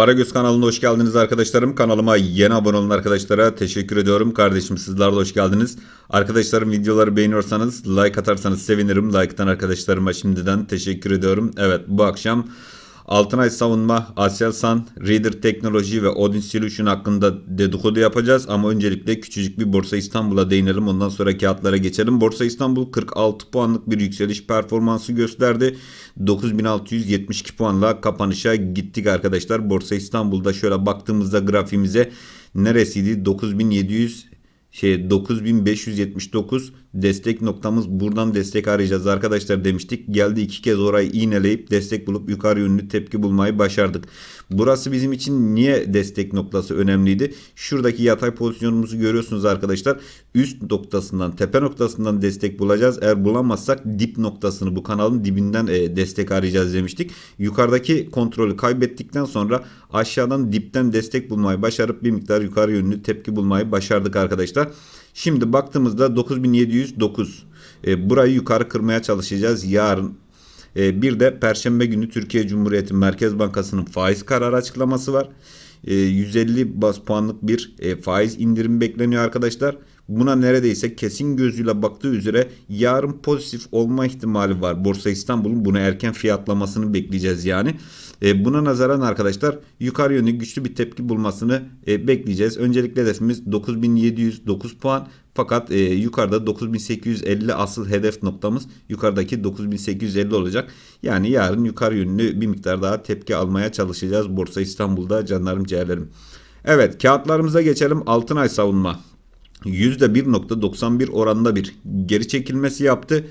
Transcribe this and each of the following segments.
Paragöz kanalına hoş geldiniz arkadaşlarım. Kanalıma yeni abone olan arkadaşlara teşekkür ediyorum. Kardeşim sizler de hoş geldiniz. Arkadaşlarım videoları beğeniyorsanız like atarsanız sevinirim. Like atan arkadaşlarıma şimdiden teşekkür ediyorum. Evet bu akşam Altınay Savunma, Aselsan, Reader Teknoloji ve Odin Solution hakkında dedikodu yapacağız. Ama öncelikle küçücük bir Borsa İstanbul'a değinelim. Ondan sonra kağıtlara geçelim. Borsa İstanbul 46 puanlık bir yükseliş performansı gösterdi. 9672 puanla kapanışa gittik arkadaşlar. Borsa İstanbul'da şöyle baktığımızda grafiğimize neresiydi? 9700 şey 9579 destek noktamız buradan destek arayacağız arkadaşlar demiştik. Geldi iki kez orayı iğneleyip destek bulup yukarı yönlü tepki bulmayı başardık. Burası bizim için niye destek noktası önemliydi? Şuradaki yatay pozisyonumuzu görüyorsunuz arkadaşlar. Üst noktasından tepe noktasından destek bulacağız. Eğer bulamazsak dip noktasını bu kanalın dibinden e, destek arayacağız demiştik. Yukarıdaki kontrolü kaybettikten sonra aşağıdan dipten destek bulmayı başarıp bir miktar yukarı yönlü tepki bulmayı başardık arkadaşlar. Şimdi baktığımızda 9709 e, burayı yukarı kırmaya çalışacağız yarın. E, bir de Perşembe günü Türkiye Cumhuriyeti Merkez Bankası'nın faiz kararı açıklaması var. E, 150 bas puanlık bir e, faiz indirim bekleniyor arkadaşlar. Buna neredeyse kesin gözüyle baktığı üzere yarın pozitif olma ihtimali var. Borsa İstanbul'un bunu erken fiyatlamasını bekleyeceğiz yani. E, buna nazaran arkadaşlar yukarı yönlü güçlü bir tepki bulmasını e, bekleyeceğiz. Öncelikle hedefimiz 9709 puan. Fakat e, yukarıda 9850 asıl hedef noktamız yukarıdaki 9850 olacak. Yani yarın yukarı yönlü bir miktar daha tepki almaya çalışacağız Borsa İstanbul'da canlarım ciğerlerim. Evet kağıtlarımıza geçelim. Altınay savunma. %1.91 oranında bir geri çekilmesi yaptı.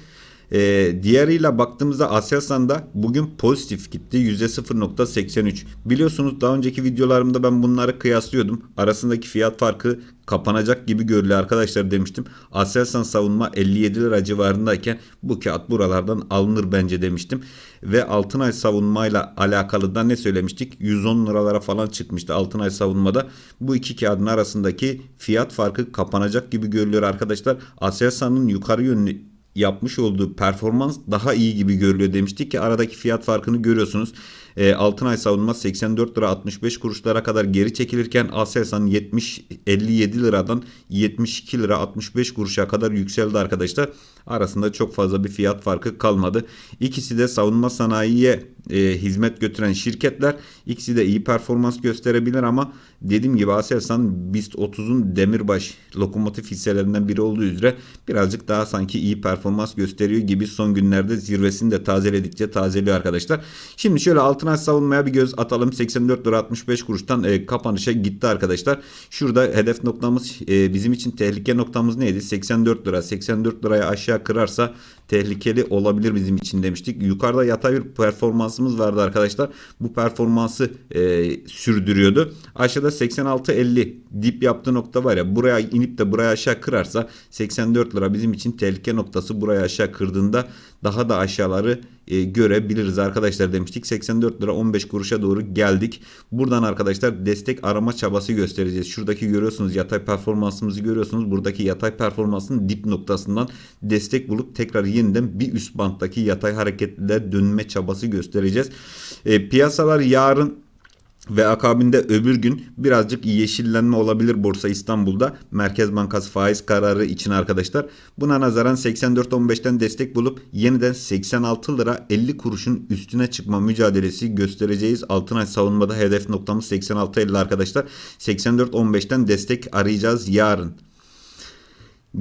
Ee, diğeriyle baktığımızda Aselsan'da bugün pozitif gitti. %0.83. Biliyorsunuz daha önceki videolarımda ben bunları kıyaslıyordum. Arasındaki fiyat farkı kapanacak gibi görülüyor arkadaşlar demiştim. Aselsan savunma 57 lira civarındayken bu kağıt buralardan alınır bence demiştim. Ve Altınay savunmayla alakalı da ne söylemiştik? 110 liralara falan çıkmıştı Altınay savunmada. Bu iki kağıdın arasındaki fiyat farkı kapanacak gibi görülüyor arkadaşlar. Aselsan'ın yukarı yönlü yapmış olduğu performans daha iyi gibi görülüyor demiştik ki aradaki fiyat farkını görüyorsunuz. E, Altınay savunma 84 lira 65 kuruşlara kadar geri çekilirken Aselsan 70 57 liradan 72 lira 65 kuruşa kadar yükseldi arkadaşlar. Arasında çok fazla bir fiyat farkı kalmadı. İkisi de savunma sanayiye e, hizmet götüren şirketler. İkisi de iyi performans gösterebilir ama dediğim gibi Aselsan BIST 30'un demirbaş lokomotif hisselerinden biri olduğu üzere birazcık daha sanki iyi performans gösteriyor gibi son günlerde zirvesini de tazeledikçe tazeliyor arkadaşlar. Şimdi şöyle altına savunmaya bir göz atalım. 84 lira 65 kuruştan e, kapanışa gitti arkadaşlar. Şurada hedef noktamız e, bizim için tehlike noktamız neydi? 84 lira. 84 liraya aşağı kırarsa tehlikeli olabilir bizim için demiştik. Yukarıda yatay bir performansımız vardı arkadaşlar. Bu performansı e, sürdürüyordu. Aşağıda 86.50 dip yaptığı nokta var ya buraya inip de buraya aşağı kırarsa 84 lira bizim için tehlike noktası buraya aşağı kırdığında daha da aşağıları e, görebiliriz arkadaşlar demiştik. 84 lira 15 kuruşa doğru geldik. Buradan arkadaşlar destek arama çabası göstereceğiz. Şuradaki görüyorsunuz yatay performansımızı görüyorsunuz. Buradaki yatay performansın dip noktasından destek bulup tekrar yeniden bir üst banttaki yatay hareketle dönme çabası göstereceğiz. E, piyasalar yarın ve akabinde öbür gün birazcık yeşillenme olabilir Borsa İstanbul'da. Merkez Bankası faiz kararı için arkadaşlar. Buna nazaran 84.15'ten destek bulup yeniden 86 lira 50 kuruşun üstüne çıkma mücadelesi göstereceğiz. Altınay savunmada hedef noktamız 86.50 arkadaşlar. 84.15'ten destek arayacağız yarın.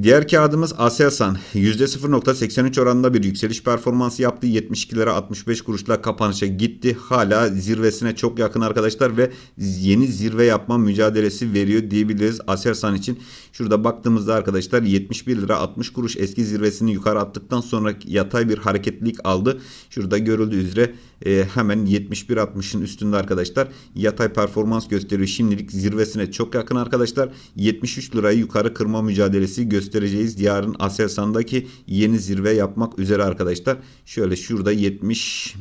Diğer kağıdımız Aselsan %0.83 oranında bir yükseliş performansı yaptı. 72 lira 65 kuruşla kapanışa gitti. Hala zirvesine çok yakın arkadaşlar ve yeni zirve yapma mücadelesi veriyor diyebiliriz Aselsan için. Şurada baktığımızda arkadaşlar 71 lira 60 kuruş eski zirvesini yukarı attıktan sonra yatay bir hareketlilik aldı. Şurada görüldüğü üzere e, hemen 71.60'ın üstünde arkadaşlar yatay performans gösteriyor. Şimdilik zirvesine çok yakın arkadaşlar. 73 lirayı yukarı kırma mücadelesi göstereceğiz. Yarın Aselsan'daki yeni zirve yapmak üzere arkadaşlar. Şöyle şurada 70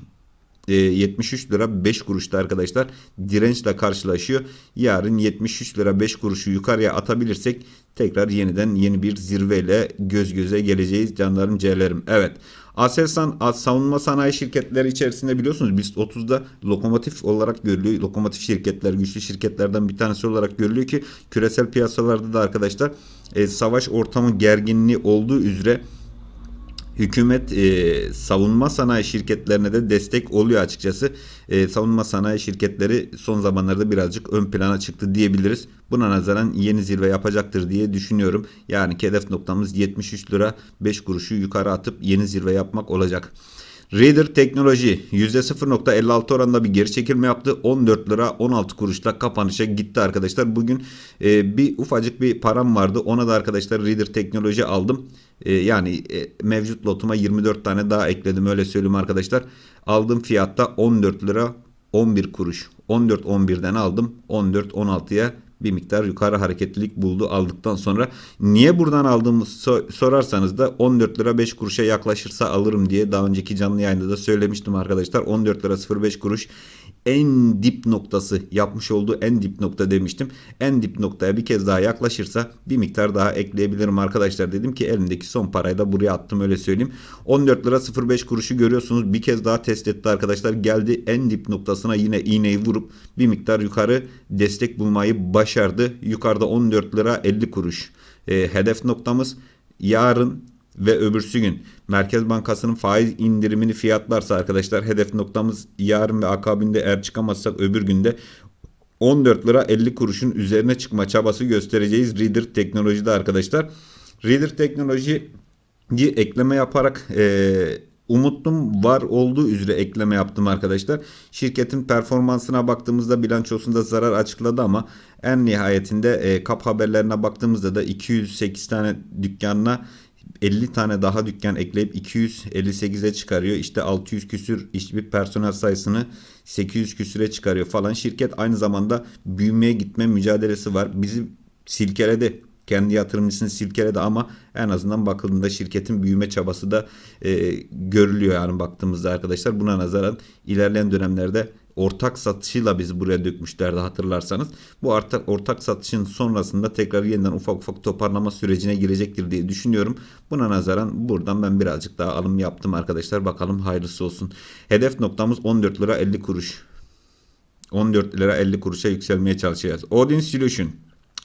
73 lira 5 kuruşta arkadaşlar dirençle karşılaşıyor. Yarın 73 lira 5 kuruşu yukarıya atabilirsek tekrar yeniden yeni bir zirveyle göz göze geleceğiz canlarım ciğerlerim. Evet Aselsan savunma sanayi şirketleri içerisinde biliyorsunuz BIST 30'da lokomotif olarak görülüyor. Lokomotif şirketler güçlü şirketlerden bir tanesi olarak görülüyor ki küresel piyasalarda da arkadaşlar e, savaş ortamı gerginliği olduğu üzere hükümet e, savunma sanayi şirketlerine de destek oluyor açıkçası. E, savunma sanayi şirketleri son zamanlarda birazcık ön plana çıktı diyebiliriz. Buna nazaran yeni zirve yapacaktır diye düşünüyorum. Yani hedef noktamız 73 lira 5 kuruşu yukarı atıp yeni zirve yapmak olacak. Reader Teknoloji %0.56 oranında bir geri çekilme yaptı. 14 lira 16 kuruşla kapanışa gitti arkadaşlar. Bugün e, bir ufacık bir param vardı. Ona da arkadaşlar Reader Teknoloji aldım. E, yani e, mevcut lotuma 24 tane daha ekledim öyle söyleyeyim arkadaşlar. Aldığım fiyatta 14 lira 11 kuruş. 14-11'den aldım. 14-16'ya bir miktar yukarı hareketlilik buldu aldıktan sonra. Niye buradan aldığımı so- sorarsanız da 14 lira 5 kuruşa yaklaşırsa alırım diye daha önceki canlı yayında da söylemiştim arkadaşlar. 14 lira 05 kuruş en dip noktası yapmış olduğu en dip nokta demiştim. En dip noktaya bir kez daha yaklaşırsa bir miktar daha ekleyebilirim arkadaşlar. Dedim ki elimdeki son parayı da buraya attım öyle söyleyeyim. 14 lira 05 kuruşu görüyorsunuz. Bir kez daha test etti arkadaşlar. Geldi en dip noktasına yine iğneyi vurup bir miktar yukarı destek bulmayı başardı. Yukarıda 14 lira 50 kuruş. E, hedef noktamız yarın ve öbürsü gün Merkez Bankası'nın faiz indirimini fiyatlarsa arkadaşlar hedef noktamız yarın ve akabinde eğer çıkamazsak öbür günde 14 lira 50 kuruşun üzerine çıkma çabası göstereceğiz Reader Teknoloji'de arkadaşlar. Reader Teknoloji ekleme yaparak e, umutlum var olduğu üzere ekleme yaptım arkadaşlar. Şirketin performansına baktığımızda bilançosunda zarar açıkladı ama en nihayetinde e, kap haberlerine baktığımızda da 208 tane dükkanına 50 tane daha dükkan ekleyip 258'e çıkarıyor. İşte 600 küsür işçi personel sayısını 800 küsüre çıkarıyor falan. Şirket aynı zamanda büyümeye gitme mücadelesi var. Bizi silkeledi. Kendi yatırımcısını silkeledi ama en azından bakıldığında şirketin büyüme çabası da e, görülüyor yani baktığımızda arkadaşlar. Buna nazaran ilerleyen dönemlerde ortak satışıyla bizi buraya dökmüşlerdi hatırlarsanız. Bu ortak, ortak satışın sonrasında tekrar yeniden ufak ufak toparlama sürecine girecektir diye düşünüyorum. Buna nazaran buradan ben birazcık daha alım yaptım arkadaşlar. Bakalım hayırlısı olsun. Hedef noktamız 14 lira 50 kuruş. 14 lira 50 kuruşa yükselmeye çalışacağız. Odin Solution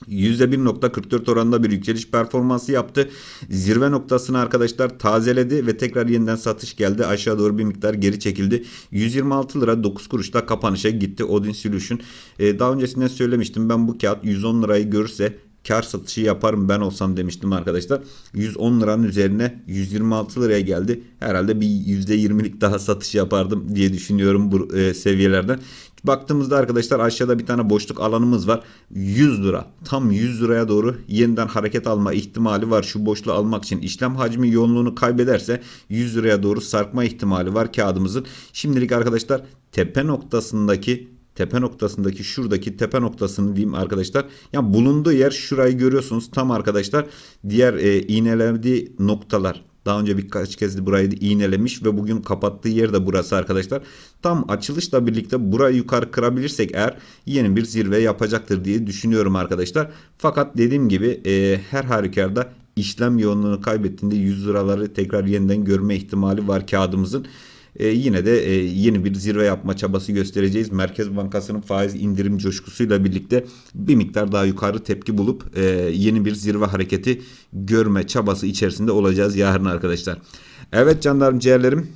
%1.44 oranında bir yükseliş performansı yaptı. Zirve noktasını arkadaşlar tazeledi ve tekrar yeniden satış geldi. Aşağı doğru bir miktar geri çekildi. 126 lira 9 kuruşta kapanışa gitti Odin Solution. Ee, daha öncesinden söylemiştim ben bu kağıt 110 lirayı görürse kar satışı yaparım ben olsam demiştim arkadaşlar. 110 liranın üzerine 126 liraya geldi. Herhalde bir %20'lik daha satış yapardım diye düşünüyorum bu e, seviyelerden. Baktığımızda arkadaşlar aşağıda bir tane boşluk alanımız var. 100 lira. Tam 100 liraya doğru yeniden hareket alma ihtimali var. Şu boşluğu almak için işlem hacmi yoğunluğunu kaybederse 100 liraya doğru sarkma ihtimali var kağıdımızın. Şimdilik arkadaşlar tepe noktasındaki tepe noktasındaki şuradaki tepe noktasını diyeyim arkadaşlar. Yani bulunduğu yer şurayı görüyorsunuz tam arkadaşlar. Diğer e, iğnelendiği noktalar daha önce birkaç kez burayı iğnelemiş ve bugün kapattığı yer de burası arkadaşlar. Tam açılışla birlikte burayı yukarı kırabilirsek eğer yeni bir zirve yapacaktır diye düşünüyorum arkadaşlar. Fakat dediğim gibi e, her halükarda işlem yoğunluğunu kaybettiğinde 100 liraları tekrar yeniden görme ihtimali var kağıdımızın. E, yine de e, yeni bir zirve yapma çabası göstereceğiz. Merkez Bankası'nın faiz indirim coşkusuyla birlikte bir miktar daha yukarı tepki bulup e, yeni bir zirve hareketi görme çabası içerisinde olacağız yarın arkadaşlar. Evet canlarım ciğerlerim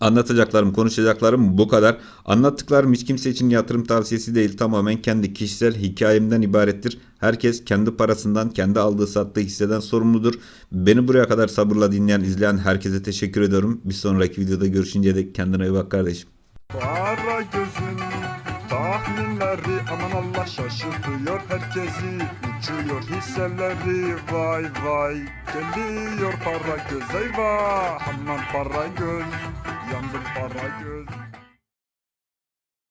Anlatacaklarım, konuşacaklarım bu kadar. Anlattıklarım hiç kimse için yatırım tavsiyesi değil. Tamamen kendi kişisel hikayemden ibarettir. Herkes kendi parasından, kendi aldığı sattığı hisseden sorumludur. Beni buraya kadar sabırla dinleyen, izleyen herkese teşekkür ediyorum. Bir sonraki videoda görüşünceye dek kendine iyi bak kardeşim. Para gözün tahminleri aman Allah şaşırtıyor herkesi Uçuyor hisseleri vay vay Geliyor para göz eyvah aman para göz Yandım para göz